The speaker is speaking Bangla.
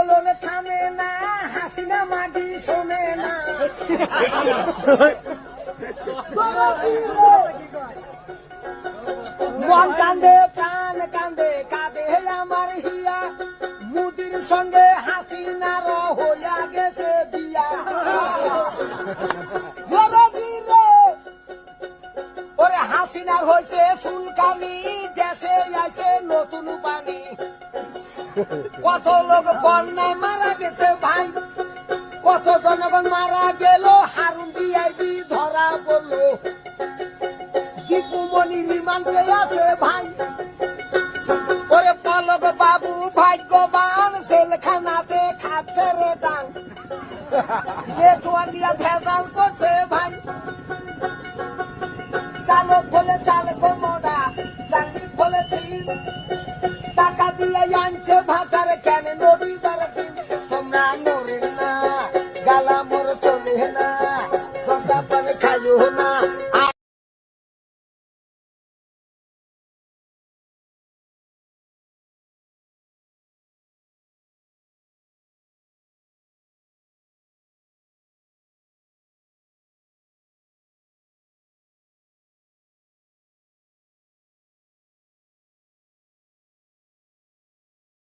আন্দোলন থামে না, হাসিনা মাটি শোনে না। মন কান্দে, প্রাণ কান্দে, কাঁদে আমার হিয়া। মুদির সঙ্গে হাসিনার হইয়া গেছে বিয়া। ওরে হয়েছে সুলকামি দেশে আইছে নতুন পানি কত লোক বন্যায় মারা গেছে ভাই। কত জনগণ মারা গেল, হারুন দিয়াইবি ধরা পড়ল। দীপুমণি রিমান্ডে আছে ভাই। ওরে পলক বাবু, ভাগ্যবান খাচ্ছে রে নেটওয়ার ভেজাল করছে ভাই। চালক বলে চালক মোড়া চাকরি বলেছি। টাকা দিয়ে আনছে ভাতার কেন নদী তারা তোমরা নড়েন না গালা মোর চলে না।